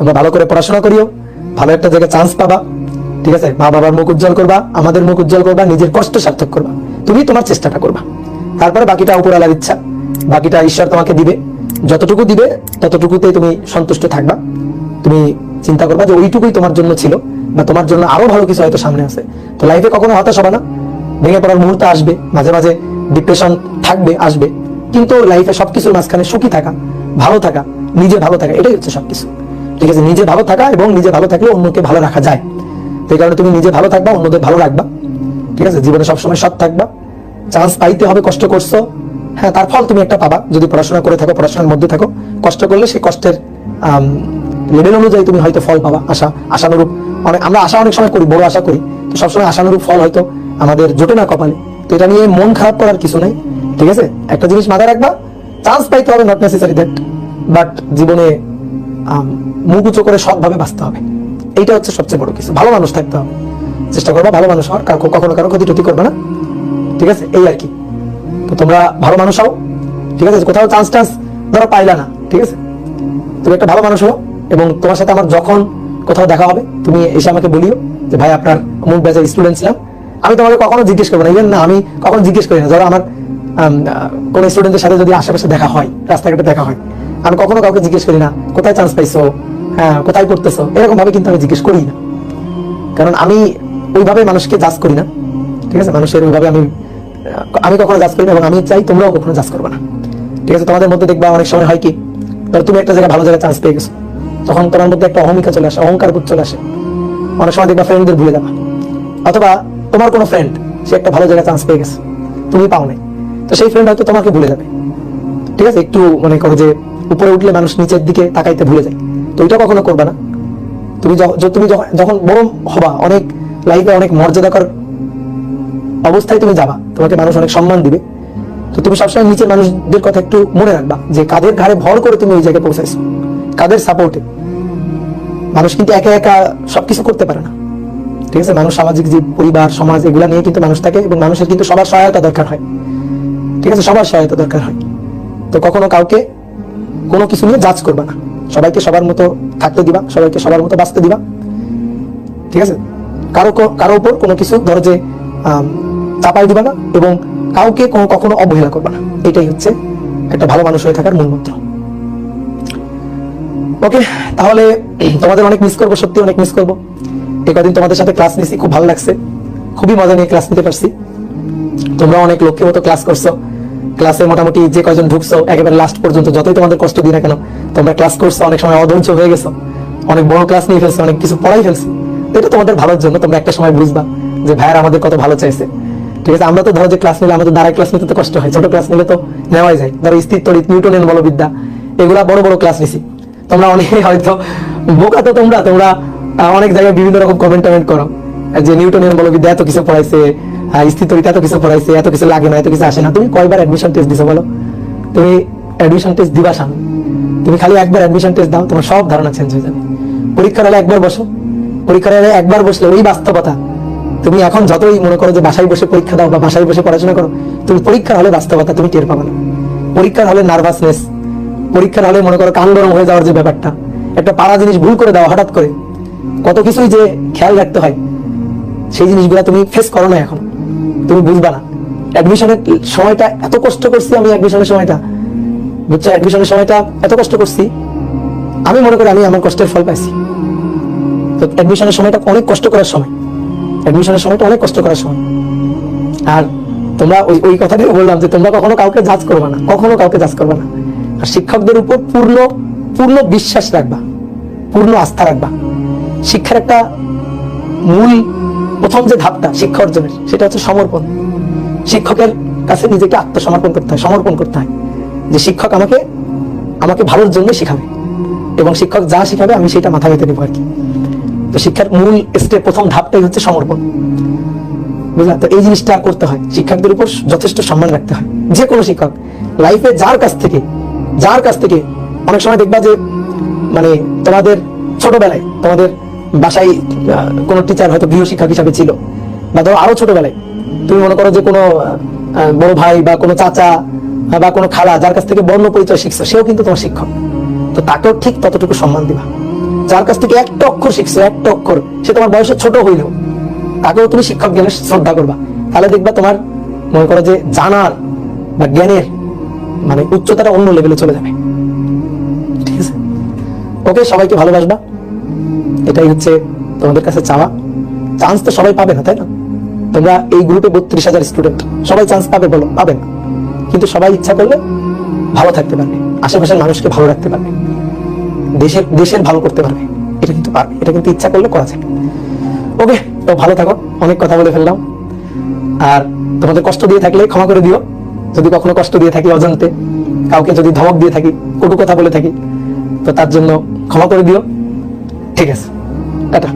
তোমরা ভালো করে পড়াশোনা করিও, ভালো একটা জায়গায় চান্স পাবা, ঠিক আছে? মা বাবার মুখ উজ্জ্বল করবা, আমাদের মুখ উজ্জ্বল করবা, নিজের কষ্ট সার্থক করবা। তুমি তোমার চেষ্টাটা করবা। তারপরে বাকিটা উপরালার ইচ্ছা, বাকিটা ঈশ্বর তোমাকে দিবে। যতটুকু দিবে, ততটুকুতেই তুমি সন্তুষ্ট থাকবা। তুমি চিন্তা করবা যে ওইটুকুই তোমার জন্য ছিল, বা তোমার জন্য আরও ভালো কিছু হয়তো সামনে আছে। তো লাইফে কখনো হতাশ হবে না। ভেঙে পড়ার মুহূর্ত আসবে, মাঝে মাঝে ডিপ্রেশন থাকবে, আসবে। কিন্তু লাইফে সবকিছুর মাঝখানে সুখী থাকা, ভালো থাকা, নিজে ভালো থাকা, এটাই হচ্ছে সবকিছু। ঠিক আছে, নিজে ভালো থাকা এবং নিজে ভালো থাকলে অন্যকে ভালো রাখা যায়। এই কারণে তুমি নিজে ভালো থাকবা, অন্যদের ভালো রাখবা। ঠিক আছে, জীবনে সবসময় সৎ থাকবা। চান্স পাইতে হবে, কষ্ট করছ। হ্যাঁ তার ফল তুমি একটা পাবা। যদি পড়াশোনা করে থাকো, পড়াশোনার মধ্যে থাকো, কষ্ট করলে সেই কষ্টের লেভেল অনুযায়ী তুমি হয়তো ফল পাবা। আশা, আশানুরূপ অনেক আমরা আশা অনেক সময় করি, বড় আশা করি। তো সবসময় আশানুরূপ ফল হয়তো আমাদের জোটে না কপালে। তো এটা নিয়ে মন খারাপ করার কিছু নাই। ঠিক আছে? একটা জিনিস মাথায় রাখবা। চান্স পাইতে হবে নট নেসেসারি দ্যাট বাট জীবনে মুখ উঁচু করে সৎভাবে বাঁচতে হবে। এইটা হচ্ছে সবচেয়ে বড় কিছু। ভালো মানুষ থাকতে হবে। চেষ্টা করবা ভালো মানুষ হওয়ার। কখনো কারও ক্ষতি টতি করবে না। ঠিক আছে? এই আর কি। তো তোমরা ভালো মানুষ হও। ঠিক আছে? কোথাও চান্স টান্স ধরো পাইলা না। ঠিক আছে? তুমি একটা ভালো মানুষ হও এবং তোমার সাথে আমার যখন কোথাও দেখা হবে, তুমি এসে আমাকে বলিও যে, ভাই, আপনার অমুক ব্যাচের স্টুডেন্ট ছিলাম। আমি তোমাকে কখনো জিজ্ঞেস করব না। ইভেন না, আমি কখনো জিজ্ঞেস করি না। ধরো আমার কোনো স্টুডেন্টের সাথে যদি আশেপাশে দেখা হয়, রাস্তাঘাটে দেখা হয় আমি কখনো কাউকে জিজ্ঞেস করি না, কোথায় চান্স পাইছো? হ্যাঁ কোথায় করতেছো? এরকম ভাবে কিন্তু আমি জিজ্ঞেস করি না। কারণ আমি ওইভাবে মানুষকে জাজ করি না, ঠিক আছে? মানুষের ওইভাবে আমি আমি কখনো জাজ করি না এবং আমি চাই তোমরাও কখনো জাজ করবে না। ঠিক আছে? তোমাদের মধ্যে দেখবা অনেক সময় হয় কি, ধরো তুমি একটা জায়গায় ভালো জায়গায় চান্স পেয়ে গেছো, তখন তোমার মধ্যে একটা অহমিকা চলে আসে, অহংকার বোধ চলে আসে। অনেক সময় দেখবা ফ্রেন্ডদের ভুলে যাবা। অথবা তোমার কোনো ফ্রেন্ড সে একটা ভালো জায়গায় চান্স পেয়ে গেছে, তুমি পাও নাই তো সেই ফ্রেন্ড হয়তো তোমাকে ভুলে যাবে। ঠিক আছে? একটু মনে করো যে উপরে উঠলে মানুষ নিচের দিকে তাকাইতে ভুলে যায়। তো এটা কখনো করবে না। তুমি তুমি যখন- বড় হবা, অনেক লাইফে অনেক মর্যাদাকর অবস্থায় তুমি যাবা। তোমাকে মানুষ অনেক সম্মান দিবে। তো তুমি সবসময় নিচের মানুষদের কথা একটু মনে রাখবা যে কাদের ঘাড়ে ভর করে তুমি ওই জায়গায় পৌঁছাইছো। কাদের সাপোর্টে মানুষ কিন্তু একা একা সবকিছু করতে পারে না। ঠিক আছে? মানুষ সামাজিক যে পরিবার, সমাজ, এগুলা নিয়ে কিন্তু মানুষ থাকে এবং মানুষের কিন্তু সবার সহায়তা দরকার হয়। ঠিক আছে? সবার সহায়তা দরকার হয়। তো কখনো কাউকে কোনো কিছু নিয়ে জাজ করবা না। সবাইকে সবার মতো থাকতে দিবা, সবাইকে সবার মতো বাঁচতে দিবা। ঠিক আছে? কারও কারও উপর কোনো কিছু ধরো যে চাপাই দিবা না এবং কাউকে কখনো অবহেলা করবা না। এটাই হচ্ছে একটা ভালো মানুষ হয়ে থাকার মূল মন্ত্র। ওকে, তাহলে তোমাদের অনেক মিস করব, সত্যি অনেক মিস করব। এই কদিন তোমাদের সাথে ক্লাস নিয়েছি, খুব ভালো লাগছে। খুবই মজা নিয়ে ক্লাস নিতে পারছি। তোমরা অনেক লক্ষ্যের মতো ক্লাস করছ। ক্লাসে মোটামুটি যে কয়জন ঢুকছো, একেবারে লাস্ট পর্যন্ত, যতই তোমাদের কষ্ট দিই না কেন, তোমরা ক্লাস করছ, অনেক সময় অধৈর্য হয়ে গেছো, অনেক বড় ক্লাস নিয়ে ফেলছো, অনেক কিছু পড়াই ফেলছো, এটা তোমাদের ভালোর জন্য, তোমরা একটা সময় বুঝবা যে ভাইয়ার আমাদের কত ভালো চাইছে। ঠিক আছে, আমরা তো ধরো যে ক্লাস নিলে আমাদের দাঁড়ায় ক্লাস নিতে তো কষ্ট হয়, ছোট ক্লাস নিলে তো নেওয়াই যায়। ধরো স্থির তড়িৎ নিউটনের বলবিদ্যা, এগুলা বড় বড় ক্লাস নিছি। তোমরা অনেকে হয়তো বোকা তো তোমরা তোমরা অনেক জায়গায় বিভিন্ন রকম কমেন্ট টমেন্ট করো। যে নিউটনের বলবিদ্যা এত কিছু পড়াইছে আহ, স্থিতরিত এত কিছু পড়াইছে এত কিছু লাগে না এত কিছু আসে না। তুমি কয়বার অ্যাডমিশন টেস্ট দিছো বলো? তুমি অ্যাডমিশন টেস্ট দিবা সামনে তুমি খালি একবার অ্যাডমিশন টেস্ট দাও তোমার সব ধারণা চেঞ্জ হয়ে যাবে। পরীক্ষার হলে একবার বসো। পরীক্ষার হলে একবার বসলে ওই বাস্তবতা। তুমি এখন যতই মনে করো যে বাসায় বসে পরীক্ষা দাও বা বাসায় বসে পড়াশোনা করো তুমি পরীক্ষার হলে বাস্তবতা তুমি টের পাবে না। পরীক্ষার হলে নার্ভাসনেস পরীক্ষার হলে মনে করো কান গরম হয়ে যাওয়ার যে ব্যাপারটা একটা পাড়া জিনিস ভুল করে দাও হঠাৎ করে। কত কিছুই যে খেয়াল রাখতে হয়। সেই জিনিসগুলো তুমি ফেস করো না এখন। তুমি বুঝবা না। অ্যাডমিশনের সময়টা এত কষ্ট করছি আমি অ্যাডমিশনের সময়টা। বুঝছ? অ্যাডমিশনের সময়টা এত কষ্ট করছি। আমি মনে করি আমি আমার কষ্টের ফল পাইছি। তো অ্যাডমিশনের সময়টা অনেক কষ্ট করার সময়। অ্যাডমিশনের সময়টা অনেক কষ্ট করার সময়। আর তোমরা ওই ওই কথাটাই বললাম যে তোমরা কখনো কাউকে জাজ করবে না। কখনো কাউকে জাজ করবে না। আর শিক্ষকদের উপর পূর্ণ পূর্ণ বিশ্বাস রাখবা। পূর্ণ আস্থা রাখবা। শিক্ষার একটা মূল প্রথম যে ধাপটা শিক্ষা অর্জনের, সেটা হচ্ছে সমর্পণ। শিক্ষকের কাছে নিজেকে আত্মসমর্পণ করতে হয়, সমর্পণ করতে হয়। যে শিক্ষক আমাকে আমাকে ভালোর জন্য শিখাবে এবং শিক্ষক যা শিখাবে আমি সেটা মাথা পেতে নেব আর কি। তো শিক্ষার মূল স্টেপ প্রথম ধাপটাই হচ্ছে সমর্পণ। বুঝলা তো এই জিনিসটা করতে হয়। শিক্ষকদের উপর যথেষ্ট সম্মান রাখতে হয়। যে কোনো শিক্ষক লাইফে যার কাছ থেকে, যার কাছ থেকে, অনেক সময় দেখবা যে মানে তোমাদের ছোটবেলায় তোমাদের বাসায় কোনো টিচার হয়তো গৃহ শিক্ষক হিসাবে ছিল। বা ধরো আরও ছোটবেলায়, তুমি মনে করো যে কোনো বড় ভাই বা কোনো চাচা বা কোনো খালা যার কাছ থেকে বর্ণ পরিচয় শিখছো, সেও কিন্তু তোমার শিক্ষক। তো তাকেও ঠিক ততটুকু সম্মান দিবা। যার কাছ থেকে একটা অক্ষর শিখছো, একটা অক্ষর, সে তোমার বয়সে ছোট হইলেও, তাকেও তুমি শিক্ষক জ্ঞানের শ্রদ্ধা করবা। তাহলে দেখবা তোমার, মনে করো যে জানার বা জ্ঞানের মানে উচ্চতাটা অন্য লেভেলে চলে যাবে। ঠিক আছে? ওকে, সবাইকে ভালোবাসবা। এটাই হচ্ছে তোমাদের কাছে চাওয়া। চান্স তো সবাই পাবে না, তাই না? তোমরা এই গ্রুপে বত্রিশ হাজার স্টুডেন্ট সবাই চান্স পাবে বলো, পাবে না। কিন্তু সবাই ইচ্ছা করলে ভালো থাকতে পারবে, আশেপাশের মানুষকে ভালো রাখতে পারবে, দেশের দেশের ভালো করতে পারবে, এটা কিন্তু পারবে, এটা কিন্তু ইচ্ছা করলে করা যায়। ওকে তো ভালো থাকো, অনেক কথা বলে ফেললাম। আর তোমাদের কষ্ট দিয়ে থাকলে ক্ষমা করে দিও। যদি কখনো কষ্ট দিয়ে থাকি অজান্তে, কাউকে যদি ধমক দিয়ে থাকি, কটু কথা বলে থাকি, তো তার জন্য ক্ষমা করে দিও। ঠিক আছে টাটা।